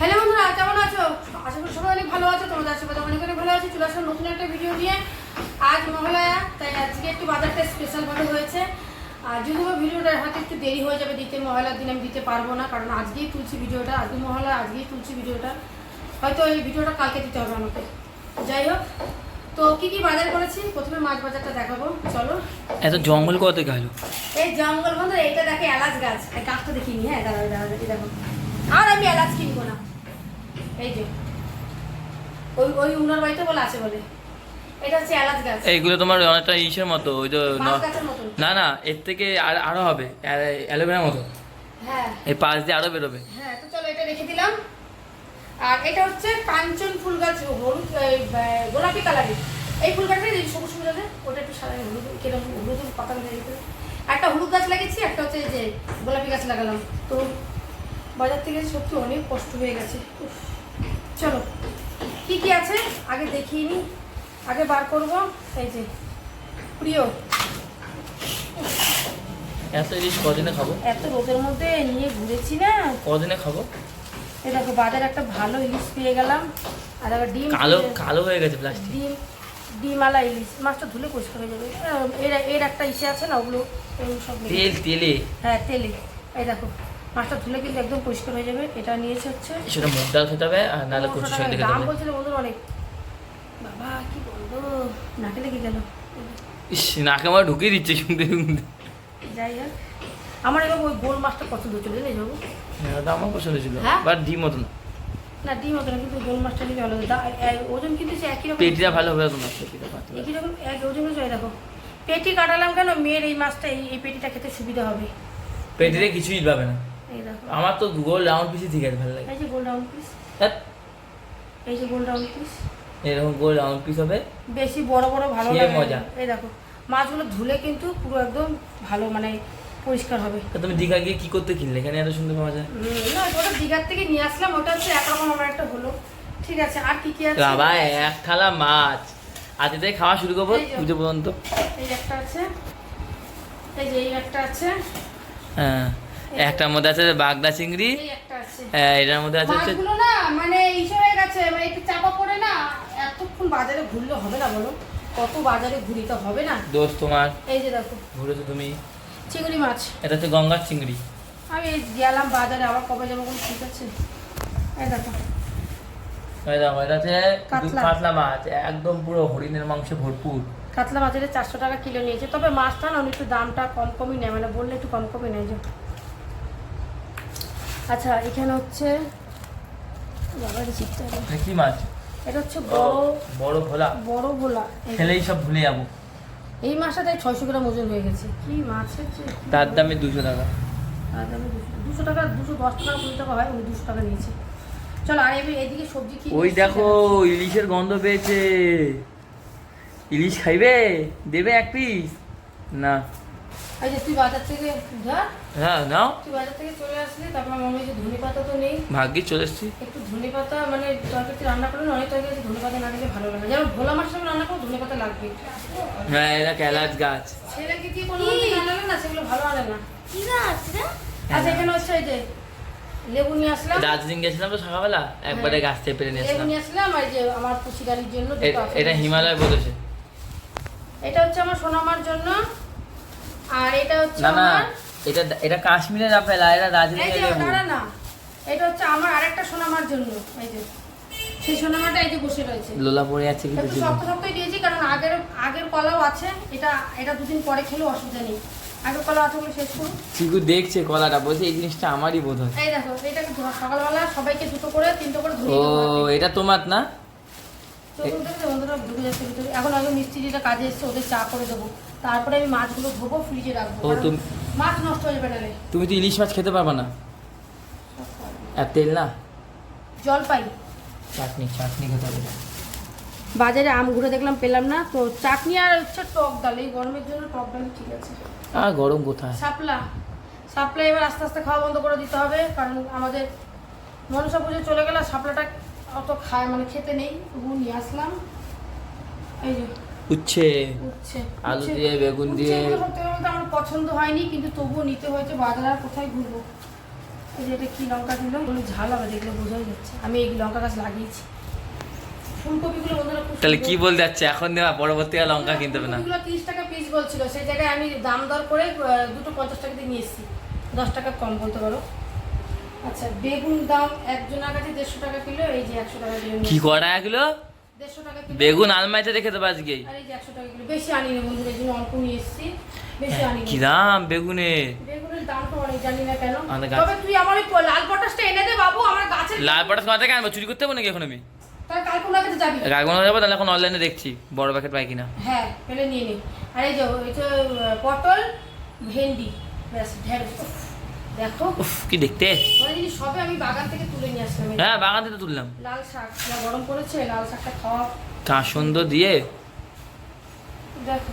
Hello বন্ধুরা কেমন আছো? আশা করি সবাই অনেক ভালো আছো তোমাদের আশীর্বাদ অনেক অনেক ভালো আছো। চলে আসলাম নতুন একটা ভিডিও নিয়ে। আজ মহালয়া তাই আজকে একটু বাজারটা স্পেশাল ভাবে হয়েছে। আর যদিও ভিডিওটা হয়তো একটু দেরি হয়ে যাবে দিতে মহালয়ার দিন আমি দিতে পারব না কারণ আজকেই তুলছি ভিডিওটা আজকে মহালয়া আজকেই তুলছি ভিডিওটা হয়তো এই ভিডিওটা কালকে দিতে হবে আমাকে। যাই হোক তো কি কি বাজার করেছি? প্রথমে মাছ বাজারটা দেখাবো। চলো। এত জঙ্গল কত গেল? এই জঙ্গল বন্ধু এইটা দেখে এলাচ গাছ। এই গাছটা দেখিনি হ্যাঁ দাঁড়াও দাঁড়াও দেখো। আর আমি এলাচ কিনবো না। এই যে ওই ওই উনার বাড়িতে বলে আছে বলে। এটা হচ্ছে এলাচ গাছ। এইগুলো তোমার অনেকটা ইসের মতো ওই তো ন- না এর থেকে আর আরও হবে অ্যালোভেরার মতো। হ্যাঁ। এই পাশ দিয়ে আরও বেরোবে। হ্যাঁ তো চলো এটা রেখে দিলাম। আর এটা হচ্ছে কাঞ্চন ফুল গাছ হলুদ গোলাপি কালারের। এই ফুল গাছটা এই সবুজ সবুজ আছে ওটা একটু সাদা হলুদ কীরকম হলুদ পাতা একটা হলুদ গাছ লাগিয়েছি একটা হচ্ছে এই যে গোলাপি গাছ লাগালাম। তো বাজার থেকে সত্যি অনেক কষ্ট হয়ে গেছে। চলো কি কি আছে? আগে দেখিয়ে নি। আগে বার করব। এই যে প্রিয়। এত ইলিশ কদিনে খাব? এত রোদের মধ্যে নিয়ে ঘুরেছি না? কদিনে খাব? এই দেখো বাজারে একটা ভালো ইলিশ পেয়ে গেলাম। আর আবার ডিম কালো কালো হয়ে গেছে প্লাস্টিক ডিম ডিমালা ইলিশ। মাছটা ধুলে পরিষ্কার হয়ে যাবে। এর এর একটা ইসে আছে না ওগুলো সব তেল তেলে। হ্যাঁ তেলে। এই দেখো মাছটা ধুলে কিন্তু একদম পরিষ্কার হয়ে যাবে। এটা নিয়েছে হচ্ছে সেটা মুগ ডাল খেতে হবে আর নাহলে কচু টাকা। খেতে দাম বলছিল বন্ধুরা অনেক। বাবা কি বলব? নাকে লেগে গেল। ইস নাকে আমার ঢুকিয়ে দিচ্ছে শুনতে শুনতে। যাই হোক আমার এবার ওই গোল মাছটা পছন্দ হচ্ছিল জানিস বাবু? হ্যাঁ, আমার পছন্দ ছিল হ্যাঁ? বাট ডিম মতন। না ডিম হতো না কিন্তু গোল মাছটা নিলে ভালো হতো। দা- এ- ওজন কিন্তু সে একই রকম। পেটিটা ভালো হবে তোমার পেটিটা। একই রকম এক ওজন হয়েছে দেখো। পেটি কাটালাম কেন? মেয়ের এই মাছটা এই পেটিটা খেতে সুবিধা হবে। পেটিতে কিছুই পাবে না। আমার তো গোল রাউন্ড পিসই ঠিক আছে ভালো লাগে। এই যে গোল রাউন্ড পিস এই যে গোল রাউন্ড পিস এরকম গোল রাউন্ড পিস হবে। বেশি বড় বড় ভালো লাগে মজা। এই দেখো। মাছগুলো ধুলে কিন্তু পুরো একদম ভালো মানে পরিষ্কার হবে। তা তুমি দীঘা গিয়ে কি করতে কিনলে? এখানে এত সুন্দর পাওয়া যায় না ওটা দীঘার থেকে নিয়ে আসলাম। ওটা হচ্ছে একরকম আমার একটা হলো। ঠিক আছে আর কি কি আছে? বাবা এক থালা মাছ। আজকে থেকে খাওয়া শুরু করব পুজো পর্যন্ত। এই একটা আছে। এই যে এই একটা আছে। হ্যাঁ। একটার মধ্যে আছে বাগদা চিংড়ি হ্যাঁ, এটার মধ্যে আছে মাছগুলো না মানে ইসে হয়ে গেছে মানে একটু চাপা পড়ে না এতক্ষণ বাজারে ঘুরলে হবে না বলো? কত বাজারে ঘুরি তো হবে না? দোষ তোমার। এই যে দেখো। ঘুরেছো তুমি? চিংড়ি মাছ। এটা হচ্ছে গঙ্গার চিংড়ি। আমি গেলাম বাজারে আবার কবে যাব কোনো ঠিক আছে? এই দেখো। এই দেখো এটা হচ্ছে কাতলা। কাতলা মাছ একদম পুরো হরিণের মাংসে ভরপুর। কাতলা মাছের চারশো টাকা কিলো নিয়েছে। তবে মাছটা না একটু দামটা কম কমই নেয় মানে বললে একটু কম কমই নেয় যে আচ্ছা এখানে হচ্ছে বাবা কি মাছ? এটা হচ্ছে বড় বড় ভোলা। বড় ভোলা। খেলেই সব ভুলে যাব। এই মাছটা তাই ছয়শো গ্রাম ওজন হয়ে গেছে। কি মাছ হচ্ছে তার দামে দুশো টাকা। তার দামে দুশো- দুশো টাকা দুশো দশ টাকা কুড়ি টাকা হয় উনি দুশো টাকা নিয়েছে। চলো আর এবার এদিকে সবজি কি ওই দেখো ইলিশের গন্ধ পেয়েছে। ইলিশ খাইবে? দেবে এক পিস না। এই যে তুই বাজার থেকে ধর হ্যাঁ নাও। তুই বাজার থেকে চলে আসলি তারপর আমার মনে ধনে পাতা তো নেই। ভাগ্যে চলে এসছি। একটু ধনে পাতা মানে তরকারি রান্না করলে অনেক তরকারি আছে ধনে পাতা না দিলে ভালো লাগে যেমন ভোলা মাছ আমি রান্না করব ধনে পাতা লাগবে হ্যাঁ এটা ক্যালাচ গাছ। ছেলেকে কি কোনো মতে আনালে না? সেগুলো ভালো আনে না। কি গাছ রে? আচ্ছা এখানে হচ্ছে এই যে লেবু নিয়ে আসলাম। দার্জিলিং গেছিলাম তো সকালবেলা একবারে গাছ থেকে পেরে নিয়ে লেবু নিয়ে আসলাম আর এই যে আমার পুচি গাড়ির জন্য এটা হিমালয় বলেছে। এটা হচ্ছে আমার সোনামার জন্য আর এটা হচ্ছে আমার এটা এটা কাশ্মীরের আপেল আর এটা দার্জিলিং এর লেবু। না। এটা হচ্ছে আমার আরেকটা সোনামার জন্য। এই যে সেই সোনামাটা এই যে বসে রয়েছে। লোলা পড়ে যাচ্ছে কিন্তু শক্ত শক্তই দিয়েছি কারণ আগের আগের কলাও আছে। এটা এটা দুদিন পরে খেলেও অসুবিধা নেই। আগের কলা আছে বলে শেষ করুন। চিকু দেখছে কলাটা বলছে এই জিনিসটা আমারই বোধ হয় এই দেখো এটা সকালবেলা সবাইকে দুটো করে তিনটে করে ও এটা তোমার না? এখন আগে মিস্ত্রিটা কাজে এসছে ওদের চা করে দেবো। তারপরে আমি মাছগুলো ধোবো ফ্রিজে রাখব। তুমি- মাছ নষ্ট হয়ে যাবে নালে তুমি তো ইলিশ মাছ খেতে পারবে না। আর তেল না? জল পাই চাটনি চাটনি খেতে হবে। বাজারে আম ঘুরে দেখলাম পেলাম না। তো চাটনি আর হচ্ছে টক ডাল। এই গরমের জন্য টক ডাল ঠিক আছে। আর গরম কোথায়? সাপলা। সাপলা এবার আস্তে আস্তে খাওয়া বন্ধ করে দিতে হবে কারণ আমাদের মনসা পুজো চলে গেলে সাপলাটা অত খায় মানে খেতে নেই। তবু নিয়ে আসলাম। এই যে উচ্ছে আলু দিয়ে, বেগুন দিয়ে। আমার পছন্দ হয়নি কিন্তু তবুও নিতে হয়েছে বাজার আর কোথায় ঘুরবো? এই যে এটা কি লঙ্কা দিল? কোনো ঝাল হবে দেখলে বোঝাই যাচ্ছে। আমি এই লঙ্কা গাছ লাগিয়েছি। ফুলকপিগুলো বন্ধুরা তাহলে কি বলতে যাচ্ছে? এখন দেওয়া পরবর্তীকালে লঙ্কা কিনতে হবে না। ফুলকপিগুলো তিরিশ টাকা পিস বলছিল সেই জায়গায় আমি দাম দর করে দুটো পঞ্চাশ টাকা দিয়ে নিয়ে এসেছি। দশ টাকা কম বলতে পারো। আচ্ছা বেগুন দাম একজনের কাছে দেড়শো টাকা কিলো এই যে একশো টাকা কিলো কি করা এগুলো? কিলো বেগুন আলমারিতে রেখে দেবো আজকেই আর এই যে একশো টাকা কিলো। বেশি আনিনি বন্ধুরা এই জন্য অল্প নিয়ে এসেছি। বেশি আনিনি। কি দাম বেগুনের লাল পটাশ মাথা থেকে আনব? চুরি করতে হবে নাকি এখন আমি? যাবি। রাগবানো যাব তাহলে এখন অনলাইনে দেখছি বড় প্যাকেট পাই কিনা। হ্যাঁ পেলে নিয়ে নে। আর যে পটল ভেন্ডি ব্যাস ঢেঁড়স দেখো। উফ কি দেখতে? মানে জিনিস সবে আমি বাগান থেকে তুলে নিয়ে আসলাম হ্যাঁ বাগান থেকে তুললাম। লাল শাক গরম পড়েছে লাল শাকটা খাওয়া। তা সুন্দর দিয়ে? দেখো।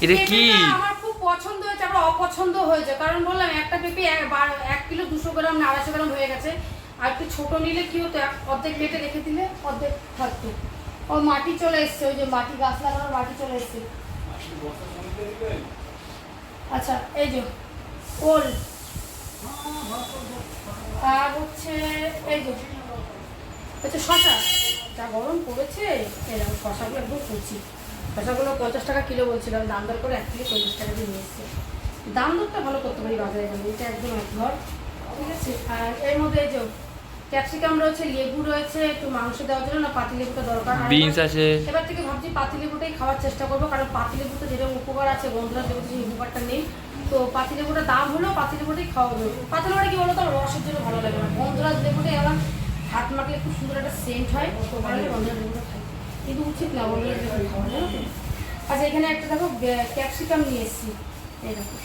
এটা কি? আমার খুব পছন্দ হয়েছে আবার অপছন্দ হয়েছে। কারণ বললাম একটা পেঁপে এক বার- এক কিলো দুশো গ্রাম না আড়াইশো গ্রাম হয়ে গেছে। আর একটু ছোট নিলে কি হতো? এক- অর্ধেক কেটে রেখে দিলে অর্ধেক থাকতো। ও মাটি চলে এসছে ওই যে মাটি গাছ লাগানোর মাটি চলে এসছে। আচ্ছা এই যে। ওল আর হচ্ছে এই যে হচ্ছে শশা। যা গরম পড়েছে এরকম শশাগুলো একদম কচি শশাগুলো পঞ্চাশ টাকা কিলো বলছিলাম দাম দর করে এক কিলো চল্লিশ টাকা দিয়ে নিয়ে এসছে। দাম দরটা ভালো করতে পারি বাজারে গেলে এটা একদম এক ঘর। ঠিক আছে? আর এর মধ্যে এই যে ক্যাপসিকাম রয়েছে লেবু রয়েছে একটু মাংস দেওয়ার জন্য না পাতি লেবুটা দরকার। বিনস এবার- আছে। এবার থেকে ভাবছি পাতি লেবুটাই খাওয়ার চেষ্টা করব কারণ পাতি লেবুতে যেরকম উপকার আছে বন্ধুরা যেহেতু সেই উপকারটা নেই। তো পাতি লেবুটা দাম হলেও পাতি লেবুটাই খাওয়া হবে। পাতি লেবুটা কি বলতো? আমার রসের জন্য ভালো লাগে না। বন্ধুরা লেবুটাই আমার হাত মাখলে খুব সুন্দর একটা সেন্ট হয়। তো লেবুটা খাই। কিন্তু উচিত না বন্ধুরা লেবু খাওয়া জানো তো? আচ্ছা এখানে একটা দেখো ক্যাপসিকাম নিয়ে এসেছি। এই দেখো।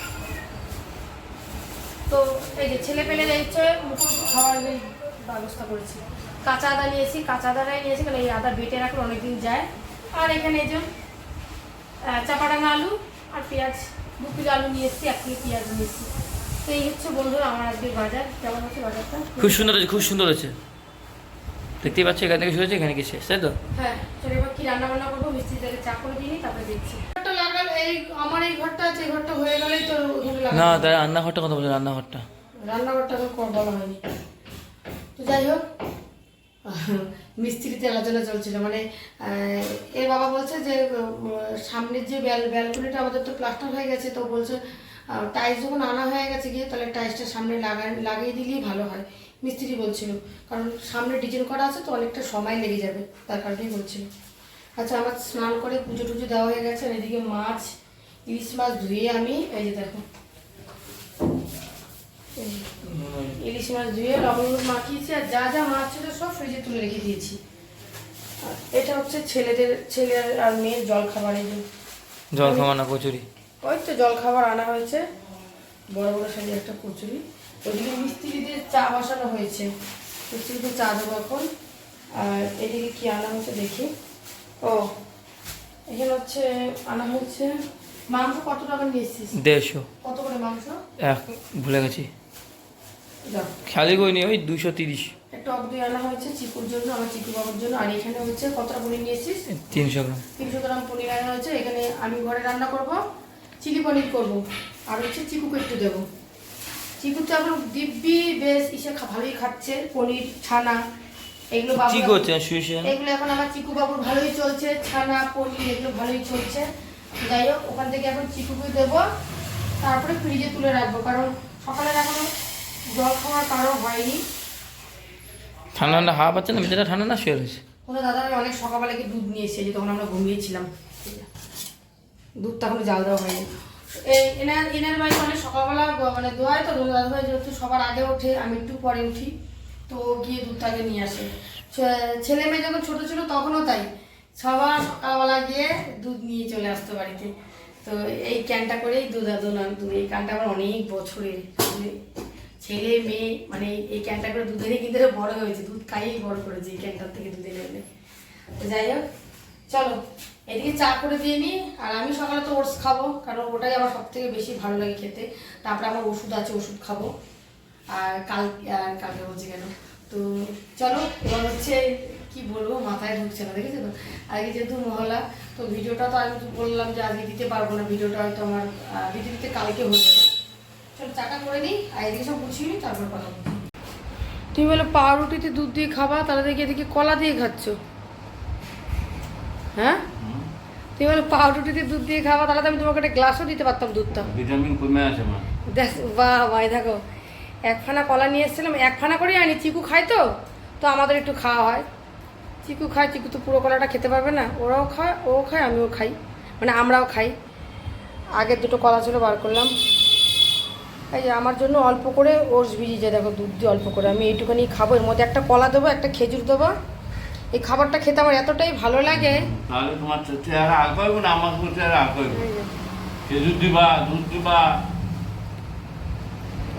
তো এই যে ছেলে পেলে হচ্ছে মুখোমুখি খাওয়ার ব্যবস্থা করেছি। কাঁচা আদা নিয়েছি কাঁচা আদাটাই নিয়েছি কারণ এই আদা বেটে রাখলে অনেকদিন যায়। আর এখানে এই যে চাপাডাঙ্গা আলু আর পেঁয়াজ। আলু নিয়ে এসেছি এক পেঁয়াজ তো এই হচ্ছে বন্ধুরা আমার আজকে বাজার। কেমন হচ্ছে বাজারটা? খুব সুন্দর হয়েছে খুব সুন্দর হয়েছে। দেখতেই পাচ্ছ এখান থেকে শুরু হয়েছে এখানে কি শেষ তাই তো? হ্যাঁ চলো এবার কি রান্না বান্না করব? মিস্ত্রি থেকে চা করে দিই তারপরে দেখছি। ঘরটা লাগাল এই আমার এই ঘরটা আছে ঘরটা হয়ে গেলেই তো না তাই রান্নাঘরটা কথা বলছো রান্নাঘরটা। রান্নাঘরটা তো বলা হয়নি। তো যাই হোক মিস্ত্রিতে আলোচনা চলছিল। মানে এর বাবা বলছে যে সামনের যে ব্যাল, ব্যালকনিটা আমাদের তো প্লাস্টার হয়ে গেছে, তো বলছে টাইলস যখন আনা হয়ে গেছে গিয়ে তাহলে টাইলসটা সামনে লাগাই লাগিয়ে দিলেই ভালো হয়, মিস্ত্রি বলছিল। কারণ সামনে ডিজাইন করা আছে তো অনেকটা সময় লেগে যাবে, তার কারণেই বলছিল। আচ্ছা আমার স্নান করে পুজো টুজো দেওয়া হয়ে গেছে, আর এদিকে মাছ, ইলিশ মাছ ধুয়ে আমি, এই যে দেখো ইলিশ মাছ ধুয়ে লবণ মাখিয়েছি আর যা যা মাছ ছিল সব ফ্রিজে তুলে রেখে দিয়েছি। আর এটা হচ্ছে ছেলেদের ছেলের আর মেয়ের জল খাবার এই জল খাওয়া না কচুরি? ওই তো জল খাবার আনা হয়েছে বড় বড় সাইজের একটা কচুরি। ওইদিকে মিস্ত্রিদের চা বসানো হয়েছে। মিস্ত্রিদের চা দেবো এখন। আর এদিকে কি আনা হয়েছে দেখি। ও এখানে হচ্ছে আনা হয়েছে মাংস কত টাকা নিয়ে এসেছিস? দেড়শো। কত করে মাংস? এক ভুলে গেছি। খালি করিনি ওই দুশো তিরিশ। টক দই আনা হয়েছে চিকুর জন্য আমার চিকু বাবুর জন্য আর এখানে হচ্ছে কতটা পনির নিয়েছিস? তিনশো গ্রাম। তিনশো গ্রাম পনির আনা হয়েছে এখানে আমি ঘরে রান্না করব চিলি পনির করব আর হচ্ছে চিকুকে একটু দেবো। চিকু তো এখন দিব্যি বেশ ইসে ভালোই খাচ্ছে পনির ছানা এগুলো বাবু এগুলো এখন আমার চিকু বাবুর ভালোই চলছে ছানা পনির এগুলো ভালোই চলছে। যাই হোক ওখান থেকে এখন চিকুকে দেবো তারপরে ফ্রিজে তুলে রাখব কারণ সকালে এখনও জল খাওয়ার কারও হয়নি। ঠান্ডা ঠান্ডা হাওয়া পাচ্ছে না? মেয়েটা ঠান্ডা না? শুয়ে রয়েছে। কোনো দাদা আমি অনেক সকালবেলা গিয়ে দুধ নিয়ে এসেছি তখন আমরা ঘুমিয়েছিলাম। দুধ তখন জাল দেওয়া হয়নি। এই এনার এনার বাড়ি অনেক সকালবেলা মানে দোয়ায় তো দাদা ভাই যেহেতু সবার আগে ওঠে আমি একটু পরে উঠি তো গিয়ে দুধটা আগে নিয়ে আসে। ছেলে মেয়ে যখন ছোটো ছিল তখনও তাই সবার সকালবেলা গিয়ে দুধ নিয়ে চলে আসতো বাড়িতে। তো এই ক্যানটা করেই দুধ আদন আনতো। এই ক্যানটা আমার অনেক বছরের। ছেলে, মেয়ে মানে এই ক্যানটা করে দুধেরই কিন্তু এরা বড় হয়েছে। দুধ খাইয়েই বড় করেছে এই ক্যানটার থেকে দুধের এনে তো যাই হোক, চলো, এদিকে চা করে দিয়ে নিই আর আমি সকালে তো ওটস খাব, কারণ ওটাই আমার সব থেকে বেশি ভালো লাগে খেতে। তারপরে আমার ওষুধ আছে, ওষুধ খাব। আর কাল, আর কালকে বলছি কেন? তো চলো, এবার হচ্ছে কি বলব, মাথায় ঢুকছে না, দেখেছ তো? আজকে যেহেতু মহলা, তো ভিডিওটা তো আমি বললাম যে আজকে দিতে পারব না, ভিডিওটা হয়তো আমার দিতে দিতে কালকে হয়ে যাবে। চাটা করে নিই আর এদিকে সব গুছিয়ে নিই তারপর কথা তুমি বলে পাউরুটিতে দুধ দিয়ে খাবা তাহলে দেখি এদিকে কলা দিয়ে খাচ্ছ। হ্যাঁ? তুমি বলে পাউরুটিতে দুধ দিয়ে খাবা তাহলে তো আমি তোমাকে একটা গ্লাসও দিতে পারতাম দুধটা। ভিটামিন কমে আছে মা। দেখ বাহ ভাই দেখো। এক ফানা কলা নিয়ে এসেছিলাম এক ফানা করেই আনি চিকু খায় তো তো আমাদের একটু খাওয়া হয়। চিকু খায় চিকু তো পুরো কলাটা খেতে পারবে না ওরাও খায় ও খায় আমিও খাই মানে আমরাও খাই। আগের দুটো কলা ছিল বার করলাম। এই আমার জন্য অল্প করে ওটস ভিজিয়ে দেখো দুধ দিয়ে অল্প করে। আমি এইটুখানি খাব। এর মধ্যে একটা কলা দেবো একটা খেজুর দেবো। এই খাবারটা খেতে আমার এতটাই ভালো লাগে। তাহলে তোমার চেহারা আঁকাইব না? আমার চেহারা এই যে, খেজুর দিবা দুধ দিবা।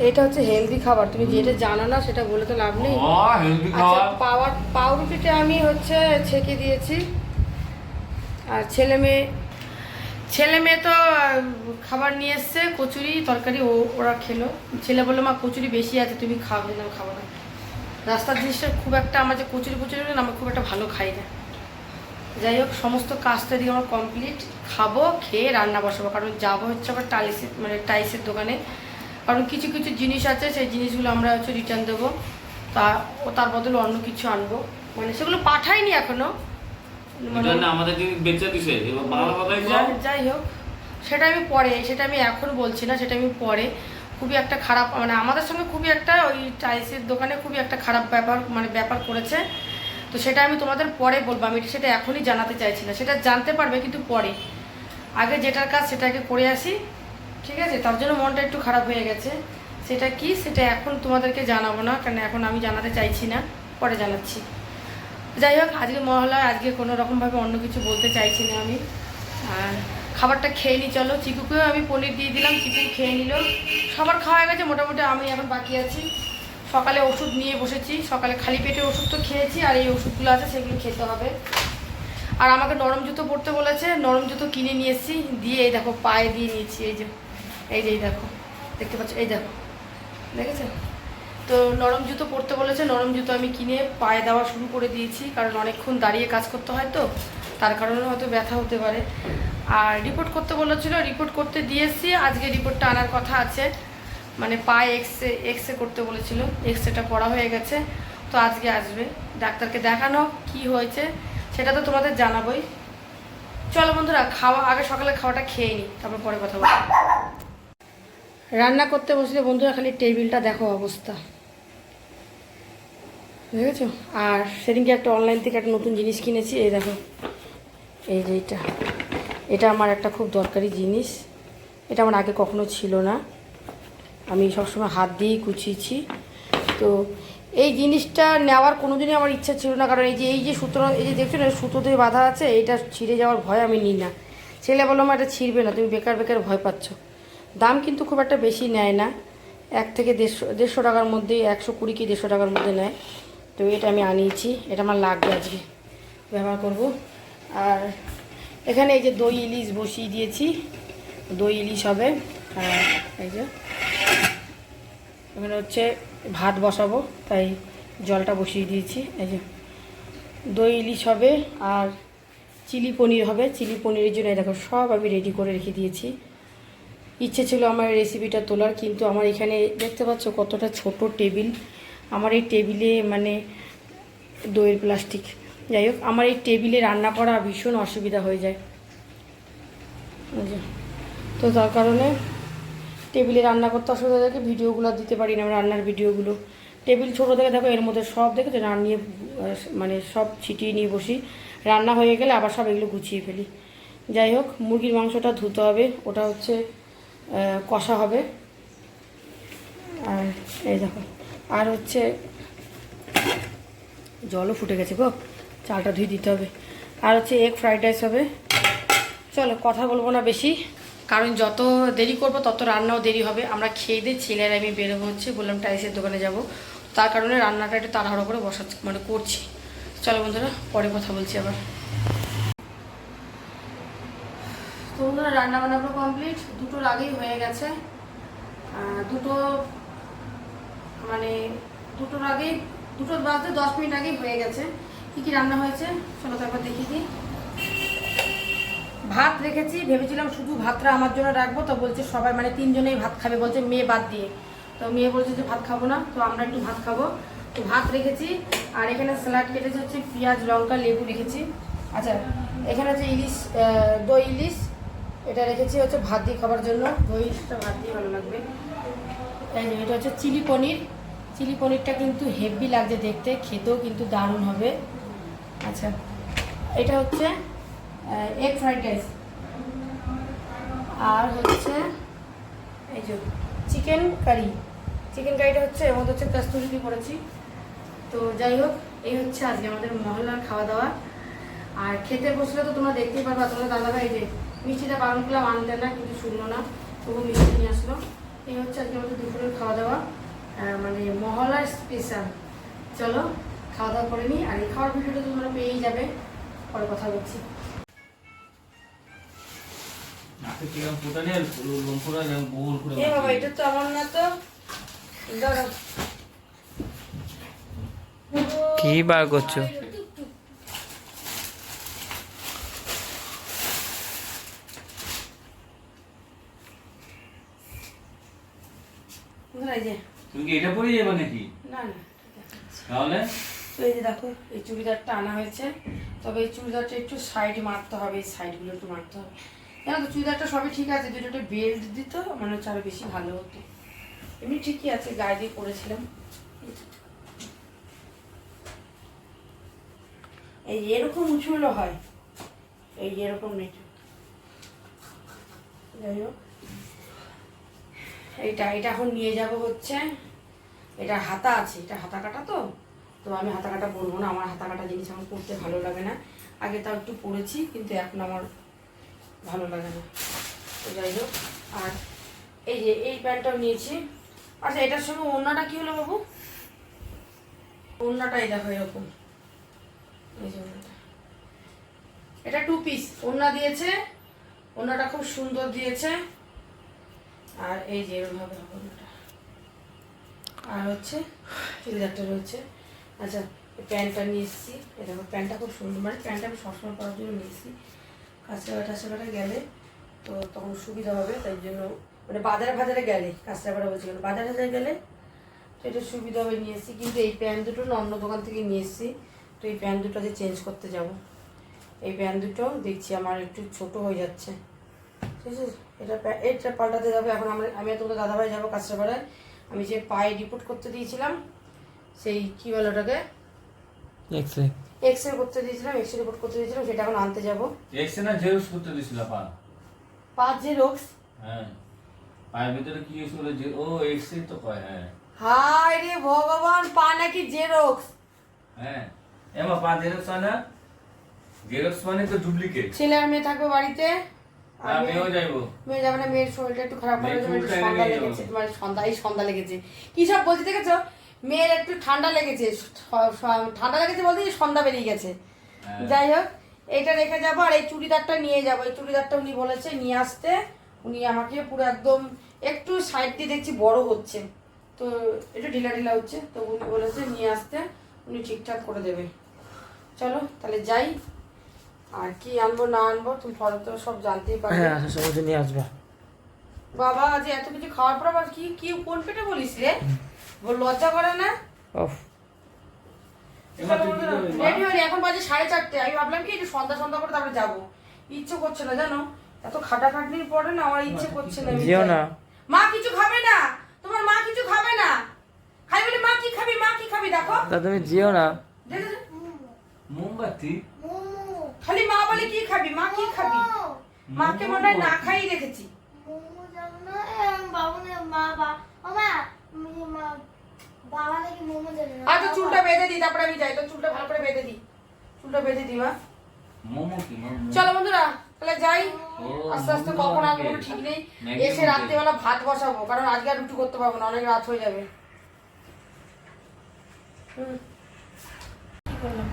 এটা হচ্ছে হেলদি খাবার। তুমি যেটা জানো না সেটা বলে তো লাভ নেই। আচ্ছা পাওয়ার পাউরুটিটা আমি হচ্ছে ছেঁকে দিয়েছি। আর ছেলে মেয়ে ছেলে মেয়ে তো, খাবার নিয়ে এসছে, কচুরি, তরকারি, ও, ওরা খেলো। ছেলে বলল, মা, কচুরি বেশি আছে, তুমি খাবে না খাব না। রাস্তার জিনিসটা খুব একটা আমার যে কচুরি কচুরি না, আমার খুব একটা ভালো খাই না। যাই হোক, সমস্ত কাজটা দিকে আমার কমপ্লিট খাব, খেয়ে রান্না বসাবো, কারণ যাব হচ্ছে আবার টাইলসের মানে টাইসের দোকানে। কারণ কিছু কিছু জিনিস আছে, সেই জিনিসগুলো আমরা হচ্ছে রিটার্ন দেবো। তা, ও তার বদলে অন্য কিছু আনব। মানে সেগুলো পাঠাইনি এখনও। মানে এটা না আমাদেরকে বেঁচে দিছে এবার বাংলা কথাই কও। যাই- হোক সেটা আমি পরে সেটা আমি এখন বলছি না সেটা আমি পরে। খুবই একটা খারাপ মানে আমাদের সঙ্গে খুবই একটা ওই টাইলসের দোকানে খুবই একটা খারাপ ব্যাপার মানে ব্যাপার করেছে। তো সেটা আমি তোমাদের পরে বলব আমি সেটা এখনই জানাতে চাইছি না সেটা জানতে পারবে কিন্তু পরে। আগে যেটার কাজ সেটাকে করে আসি ঠিক আছে? তার জন্য মনটা একটু খারাপ হয়ে গেছে। সেটা কি সেটা এখন তোমাদেরকে জানাব না কারণ এখন আমি জানাতে চাইছি না পরে জানাচ্ছি। যাই হোক, আজকে মহালয়, আজকে কোনো রকমভাবে অন্য কিছু বলতে চাইছি না আমি। আর খাবারটা খেয়ে নিই চলো। চিকুকেও আমি পনির দিয়ে দিলাম চিকু খেয়ে নিল। সবার খাওয়া গেছে, মোটামুটি আমি এখন বাকি আছি। সকালে ওষুধ নিয়ে বসেছি, সকালে খালি পেটে ওষুধ তো খেয়েছি, আর এই ওষুধগুলো আছে, সেগুলো খেতে হবে। আর আমাকে নরম জুতো পরতে বলেছে, নরম জুতো কিনে নিয়ে এসেছি, দিয়ে এই দেখো, পায়ে দিয়ে নিয়েছি, এই যে এই যে, এই দেখো, দেখতে পাচ্ছ, এই দেখো, দেখেছ? তো নরম জুতো পরতে বলেছে, নরম জুতো আমি কিনে পায়ে দেওয়া শুরু করে দিয়েছি, কারণ অনেকক্ষণ দাঁড়িয়ে কাজ করতে হয় তো, তার কারণে হয়তো ব্যথা হতে পারে। আর রিপোর্ট করতে বলেছিল রিপোর্ট করতে দিয়েছি, আজকে রিপোর্টটা আনার কথা আছে। মানে পায়ে এক্সরে এক্সরে করতে বলেছিল এক্সরেটা করা হয়ে গেছে, তো আজকে আসবে। ডাক্তারকে দেখানো কি হয়েছে, সেটা তো তোমাদের জানাবোই। চলো বন্ধুরা, খাওয়া, আগে সকালে খাওয়াটা খেয়ে নিই তারপর পরে কথা বলব। রান্না করতে বসলে বন্ধুরা খালি টেবিলটা দেখো অবস্থা। দেখেছ? আর সেদিনকে একটা অনলাইন থেকে একটা নতুন জিনিস কিনেছি, এই দেখো। এই যে এটা। এটা আমার একটা খুব দরকারি জিনিস। এটা আমার আগে কখনো ছিল না। আমি সবসময় হাত দিয়েই কুচিয়েছি। তো এই জিনিসটা নেওয়ার কোনো দিনই আমার ইচ্ছা ছিল না। কারণ এই যে এই যে সুতো এই যে দেখছ না, সুতো দিয়ে বাঁধা আছে এইটা ছিঁড়ে যাওয়ার ভয় আমি নিই না। ছেলে বলল আমার এটা ছিঁড়বে না, তুমি বেকার বেকার ভয় পাচ্ছ। দাম কিন্তু খুব একটা বেশি নেয় না। এক থেকে দেড়শো দেড়শো টাকার মধ্যে, একশো কুড়ি কি দেড়শো টাকার মধ্যে নেয়। তো এটা আমি আনিয়েছি, এটা আমার লাগবে আজকে। ব্যবহার করব। আর এখানে এই যে দই ইলিশ বসিয়ে দিয়েছি, দই ইলিশ হবে। এই যে এখানে হচ্ছে ভাত বসাবো, তাই জলটা বসিয়ে দিয়েছি। এই যে দই ইলিশ হবে আর চিলি পনির হবে। চিলি পনিরের জন্য দেখো সব আমি রেডি করে রেখে দিয়েছি। ইচ্ছে ছিল আমার রেসিপিটা তোলার, কিন্তু আমার এখানে দেখতে পাচ্ছ কতটা ছোট টেবিল আমার এই টেবিলে মানে দইয়ের প্লাস্টিক যাই হোক, আমার এই টেবিলে রান্না করা ভীষণ অসুবিধা হয়ে যায়। তো তার কারণে টেবিলে রান্না করতে অসুবিধা থাকে ভিডিওগুলো দিতে পারি না রান্নার ভিডিওগুলো। টেবিল ছোটো থেকে দেখো, এর মধ্যে সব দেখেছ? রান নিয়ে মানে সব ছিটিয়ে নিয়ে বসি। রান্না হয়ে গেলে আবার সব এগুলো গুছিয়ে ফেলি। যাই হোক, মুরগির মাংসটা ধুতে হবে। ওটা হচ্ছে কষা হবে। আর এই দেখো, আর হচ্ছে জলও ফুটে গেছে গো, চালটা ধুয়ে দিতে হবে। আর হচ্ছে এগ ফ্রাইড রাইস হবে। চলো, কথা বলব না বেশি, কারণ যত দেরি করব তত রান্নাও দেরি হবে। আমরা খেয়ে দিয়ে ছেলের আমি বেরোবো হচ্ছে, বললাম টাইসের দোকানে যাব। তার কারণে রান্নাটা একটু তাড়াহুড়ো করে বসাচ্ছি মানে করছি। চলো বন্ধুরা, পরে কথা বলছি আবার তো বন্ধুরা রান্না বান্না কমপ্লিট দুটোর আগেই হয়ে গেছে। দুটো মানে দুটোর আগেই, দুটো বাজতে দশ মিনিট আগেই হয়ে গেছে। কী কী রান্না হয়েছে? চলো তারপর দেখিয়ে দিই ভাত রেখেছি। ভেবেছিলাম শুধু ভাতটা আমার জন্য রাখব। তো বলছে সবাই মানে তিনজনেই ভাত খাবে। বলছে মেয়ে বাদ দিয়ে। তো মেয়ে বলছে যে ভাত খাব না, তো আমরা একটু ভাত খাব। তো ভাত রেখেছি। আর এখানে স্যালাড কেটেছে হচ্ছে পেঁয়াজ, লঙ্কা, লেবু রেখেছি। আচ্ছা এখানে হচ্ছে ইলিশ দই, ইলিশ এটা রেখেছি হচ্ছে ভাত দিয়ে খাবার জন্য দই। ইলিশটা ভাত দিয়ে ভালো লাগবে। এই যে এটা হচ্ছে চিলি পনির। চিলি পনিরটা কিন্তু হেভি লাগছে দেখতে খেতেও কিন্তু দারুণ হবে। আচ্ছা এটা হচ্ছে এগ ফ্রাইড রাইস আর হচ্ছে এই যে চিকেন কারি চিকেন কারিটা হচ্ছে এর মধ্যে হচ্ছে কাস্তুরি করেছি। তো যাই হোক এই হচ্ছে আজকে আমাদের মহল্লার খাওয়া দাওয়া। আর খেতে বসলে তো তোমরা দেখতেই পারবা তোমরা দাদাভাই যে মিষ্টিটা বারণ করলাম আনতে না কিন্তু শুনলো না। তবু মিষ্টি নিয়ে আসলো। এই হচ্ছে আজকে আমাদের দুপুরের খাওয়া দাওয়া মানে মহলার স্পেশাল চলো খাওয়া দাওয়া করে নিই। আর এই খাওয়ার ভিডিওটা তোমরা পেয়েই যাবে। পরে কথা বলছি। এ বাবা এটা তো আমার না তো। কি বার করছ? বন্ধুরা, এই যে। তুমি কি এটা পরে যাবে নাকি? না না তাহলে? তো এই যে দেখো এই চুড়িদারটা আনা হয়েছে। তবে এই চুড়িদারটা একটু সাইড মারতে হবে এই সাইডগুলো একটু মারতে হবে। জানো তো চুড়িদারটা সবই ঠিক আছে যদি একটা বেল্ট দিত মনে হচ্ছে আরও বেশি ভালো হতো। এমনি ঠিকই আছে গায়ে দিয়ে পরেছিলাম। এই এরকম উঁচুলো হয়। এই এরকম নিচু যাই হোক। এইটা এটা এখন নিয়ে যাব হচ্ছে। এটা হাতা আছে, এটা হাতা কাটা তো? তো আমি হাতা কাটা বলব না, আমার হাতা কাটা জিনিস আমার পরতে ভালো লাগে না। আগে তাও একটু পরেছি, কিন্তু এখন আমার ভালো লাগে না। তো যাই হোক, আর এই যে এই প্যান্টটাও নিয়েছি। আচ্ছা এটার সঙ্গে ওড়নাটা কী হলো বাবু? ওড়নাটাই দেখো এরকম। এই ওড়নাটা। এটা টু পিস ওড়না দিয়েছে, ওড়নাটা খুব সুন্দর দিয়েছে। আর এই যে হবে ওড়নাটা আর হচ্ছে চুড়িদারটা রয়েছে। আচ্ছা প্যান্টটা নিয়ে এসেছি। দেখো, প্যান্টটা খুব সুন্দর। মানে প্যান্টটা আমি সবসময় পরার জন্য নিয়ে এসেছি। কাঁচরাঘাট টাচরাঘাটে গেলে তো তখন সুবিধা হবে, তাই জন্য মানে বাজারে বাজারে গেলে কাঁচরাপাড়া বলছি বাজারে বাজারে গেলে তো এটা সুবিধা হবে নিয়ে এসেছি। কিন্তু এই প্যান্ট দুটো না, অন্য দোকান থেকে নিয়ে এসেছি। তো এই প্যান্ট দুটো চেঞ্জ করতে যাব। এই প্যান্ট দুটো দেখছি আমার একটু ছোট হয়ে যাচ্ছে। ঠিক আছে এটা এটা পাল্টাতে যাবে। এখন আমরা আমি তোমাদের দাদাভাই যাব কাঁচরাপাড়ায় আমি যে পায়ে রিপোর্ট করতে দিয়েছিলাম সেই কি বলে ওটাকে? এক্সরে এক্স রে করতে দিয়েছিলাম এক্স রে রিপোর্ট করতে দিয়েছিলাম সেটা এখন আনতে যাব। এক্সরে না জেরক্স করতে পা? পাঁচ যে রোগস হ্যাঁ। পায়ের ভিতরে কি করে যে ও এক্সরে তো কয় হ্যাঁ। হায় রে ভগবান পা নাকি জেরক্স হ্যাঁ। এমা পা জেরক্স হয় না? জেরক্স মানে তো ডুপ্লিকেট ছেলে আর মেয়ে থাকবে বাড়িতে? মেয়ে- যাইবো। মেয়ে যাবে না মেয়ের শরীরটা একটু খারাপ হয়ে গেছে সন্ধ্যা লেগেছে তোমার সন্ধ্যা এই সন্ধ্যা লেগেছে। কি সব বলতে দেখেছ? মেয়ের একটু ঠান্ডা লেগেছে ঠান্ডা লেগেছে বলতে সন্ধ্যা বেরিয়ে গেছে। হ্যাঁ। যাই হোক এটা রেখে যাব আর এই চুড়িদারটা নিয়ে যাব। এই চুড়িদারটা উনি বলেছে নিয়ে আসতে। উনি আমাকে পুরো একদম একটু সাইড দিয়ে দেখছি বড় হচ্ছে। তো একটু ঢিলা ঢিলা হচ্ছে তো উনি বলেছে নিয়ে আসতে উনি ঠিকঠাক করে দেবে। চলো তাহলে যাই। আর কি আনব না আনব তুমি পরে তো সব জানতেই পারবে। হ্যাঁ আসার সময় নিয়ে আসবা। বাবা আজ এত কিছু খাওয়ার পর আবার কি কি কোন পেটে বলিস রে? লজ্জা করে না? রেডি হয়নি এখন বাজে সাড়ে চারটে। আমি ভাবলাম কি একটু সন্ধ্যা সন্ধ্যা করে তারপরে যাব। ইচ্ছে করছে না জানো? এত খাটাখাটনির পরে না আমার ইচ্ছে করছে না যেও না। মা কিছু খাবে না? তোমার মা কিছু খাবে না? খাই বলে মা কি খাবি মা কি খাবি? দেখো। তা তুমি যেও না। মোমবাতি? খালি মা বলে কি খাবি? মা কি খাবি? মাকে মনে হয় না খাই রেখেছি। আচ্ছা চুলটা বেঁধে দিই তারপরে আমি যাই। তো চুলটা ভালো করে বেঁধে দিই। চুলটা বেঁধে দিই মা। মোমো কি মোমো? চলো বন্ধুরা তাহলে যাই। আস্তে আস্তে কখন আসব ঠিক নেই। এসে। রাত্রিবেলা ভাত বসাবো কারণ আজকে আর রুটি করতে পারব না অনেক রাত হয়ে যাবে। হুম। কি করলাম?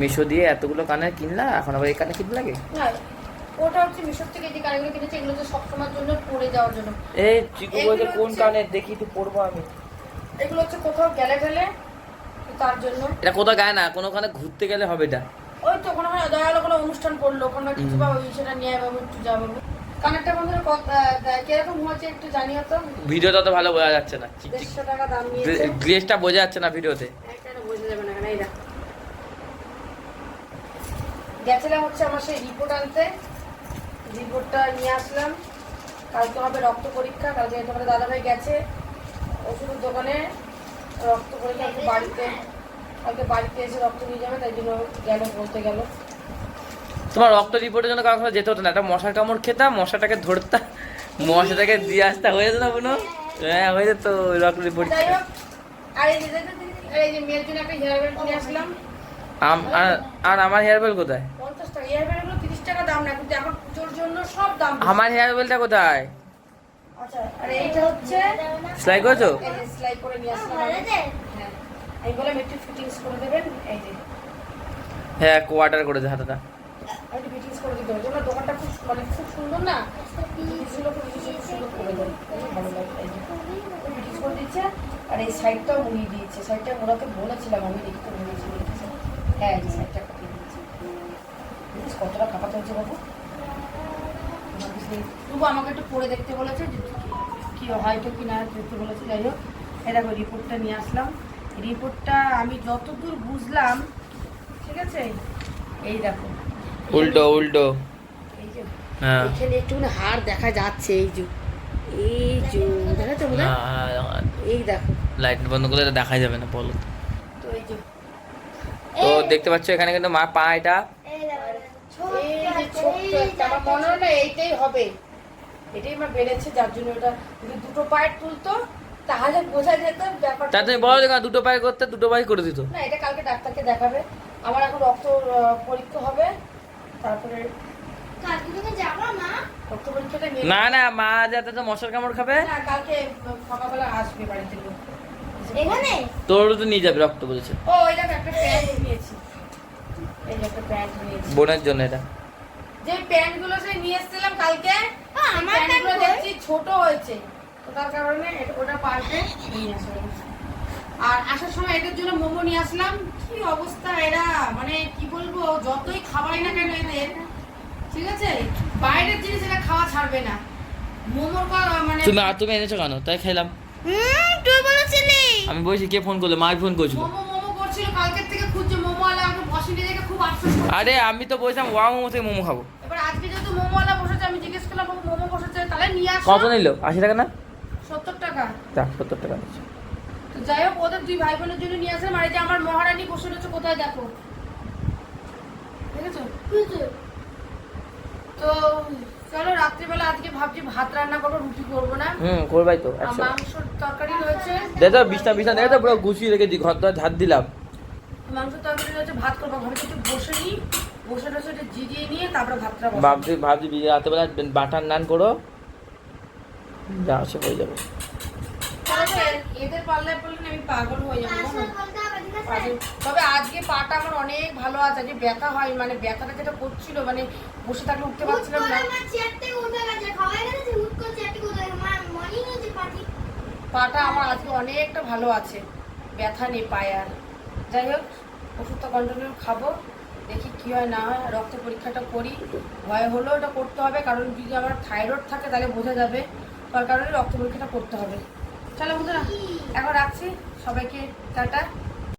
মিশো দিয়ে এতগুলো কানের কিনলা? এখন আবার এই কানে কিনতে লাগে ওটা হচ্ছে মিশর থেকে যে কানেগুলো কিনেছে এগুলো তো সবসময়ের জন্য পরে যাওয়ার জন্য। এই চিকু বলছে কোন দেখি তো আমি। এগুলো হচ্ছে কোথাও গেলে গেলে তার জন্য। এটা কোথাও গায় না কোনো ঘুরতে গেলে হবে এটা। ওই তো ওখানে হয় দয়ালো কোনো অনুষ্ঠান পড়ল ওখানে কিছু সেটা নিয়ে বাবু একটু কানেরটা বন্ধুরা কীরকম হয়েছে একটু জানিও তো? ভিডিওতে তো ভালো বোঝা যাচ্ছে না। দেড়শো টাকা দাম নিয়েছে। গ্লেসটা বোঝা যাচ্ছে না ভিডিওতে। বোঝা যাবে না এই দেখো। গেছিলাম হচ্ছে আমার সেই রিপোর্ট আনতে। রিপোর্টটা নিয়ে আসলাম। কালকে হবে রক্ত পরীক্ষা কালকে তোমাদের দাদাভাই গেছে ওষুধের দোকানে রক্ত পরীক্ষা বাড়িতে কালকে বাড়িতে এসে রক্ত নিয়ে যাবে তাই জন্য গেল বলতে গেল। তোমার রক্ত রিপোর্টের জন্য কাউকে যেতে হতো না। একটা মশার কামড় খেতাম মশাটাকে ধরতাম মশাটাকে দিয়ে আসতে হয়ে যেত না কোনো? হ্যাঁ হয়ে যেত ওই রক্ত রিপোর্ট যাই আর এই যে আর এই যে মেয়ের জন্য একটা হেয়ার ব্যান্ড নিয়ে আসলাম। আর- আর আমার হেয়ার বেল কোথায় পঞ্চাশ টাকা হেয়ার ব্যান্ডগুলো তিরিশ টাকা দাম না কিন্তু এখন পুজোর জন্য সব দাম আমার হেয়ার বেলটা কোথায়? আচ্ছা আর এইটা হচ্ছে সেলাই করেছ? সেলাই করে নিয়ে আসলাম আমি। হ্যাঁ। বললাম একটু ফিটিংস করে দেবেন এই যে। হ্যাঁ কোয়ার্টার করেছে হাতটা। আমি একটু ফিটিংস করে দিতে হবে তোমরা দোকানটা খুব মানে খুব সুন্দর না? খুব সুন্দর করে দেয় ভালো লাগে এই যে। ফিটিংস করে দিচ্ছে আর এই সাইডটাও মুড়িয়ে দিয়েছে। সাইডটা ওনাকে বলেছিলাম আমি দেখতে বলেছি দেখেছি। হ্যাঁ এই সাইডটা কতটা কাপাতে হচ্ছে বাবু। তবু আমাকে একটু পরে দেখতে বলেছে যে কি হয়তো কি না দেখতে বলেছে যাই হোক। দেখো রিপোর্টটা নিয়ে আসলাম। রিপোর্টটা আমি যতদূর বুঝলাম ঠিক আছে? এই দেখো। উল্টো উল্টো। এই যে হ্যাঁ। এখানে একটু হাড় দেখা যাচ্ছে এই যে। এই যে দেখা যাচ্ছে এই দেখো। লাইট বন্ধ করলে যাবে না বলো। তো এই যে। তো দেখতে পাচ্ছ এখানে কিন্তু মা পা এটা ছোট্ট একটা, আমার মনে হয় না এইটাই হবে। এটাই আমার বেড়েছে যার জন্য ওটা যদি দুটো পায়ের তুলতো তাহলে বোঝা যেত ব্যাপারটা। তা তুমি বলো দেখা দুটো পায়ে করতে দুটো পায়ে করে দিত। না এটা কালকে ডাক্তারকে দেখাবে। আমার এখন রক্ত পরীক্ষা হবে তারপরে কালকে তুমি যাব না রক্ত পরীক্ষাটা না না মা যাতে তো মশার কামড় খাবে। না কালকে সকালবেলা আসবে এখানে? তোর তো নিয়ে যাবে রক্ত বলেছে। ও এটা একটা প্যান্ট নিয়েছি। এই একটা প্যান্ট নিয়েছি। বোনের জন্য এটা। যে প্যান্টগুলো সে নিয়ে এসেছিলাম কালকে হ্যাঁ, আমার প্যান্টগুলো দেখছি ছোট হয়েছে। তো তার কারণে ওটা পাল্টে নিয়ে আসলাম আর আসার সময় এদের জন্য মোমো নিয়ে আসলাম। কি অবস্থা এরা? মানে কি বলব যতই খাবাই না কেন এদের ঠিক আছে? বাইরের জিনিস এরা খাওয়া ছাড়বে না। মোমোর মানে তুমি আর তুমি এনেছো কেন? তাই খেলাম হুম তুই বলেছিলি। আমি বলছি কে ফোন করল? মাই ফোন করছিল। মোমো মোমো করছিল কালকের থেকে খুঁজছে বসিয়ে দেখে খুব আফসোস আরে আমি তো বলছিলাম ওয়া মোমো থেকে মোমো খাব। এবার আজকে যেহেতু মোমো আলা বসেছে আমি জিজ্ঞেস করলাম বাবু মোমো বসেছে? তাহলে নিয়ে আসো। কত নিল? আশি টাকা না? সত্তর টাকা। যাক সত্তর টাকা তো যাই হোক ওদের দুই ভাই বোনের জন্য নিয়ে আসলাম। আর এই যে আমার মহারানী বসে রয়েছে কোথায় দেখো? দেখেছ? তো চলো রাত্রিবেলা আজকে ভাবছি ভাত রান্না করব রুটি করব না। হুম করবাই তো মাংসর তরকারি রয়েছে। দেখো বিছনা বিছনা দেখো পুরো গুছিয়ে রেখে দিই ঘর ঝাড় দিলাম। তরকারি রয়েছে ভাত করব। ঘরে একটু বসে নিই বসে টসে একটু জিরিয়ে নিয়ে তারপরে ভাতটা। ভাবছি ভাবছি রাতেবেলা বাটার নান করো যা আছে হয়ে যাবে। এদের পাল্লায় পড়লে আমি পাগল হয়ে যাব। তবে আজকে পাটা আমার অনেক ভালো আছে আজকে ব্যথা হয় মানে ব্যথাটা যেটা করছিল মানে বসে থাকলে উঠতে পারছিলাম না। পাটা আমার আজকে অনেকটা ভালো আছে ব্যথা নেই পায়ে আর। যাই হোক, ওষুধটা কন্টিনিউ খাব, দেখি কী হয়, না হয়, রক্ত পরীক্ষাটা করি। ভয় হলেও এটা করতে হবে, কারণ যদি আমার থাইরয়েড থাকে, তাহলে বোঝা যাবে তার কারণে রক্ত পরীক্ষাটা করতে হবে। চলো বন্ধুরা, এখন রাখছি। সবাইকে টাটা।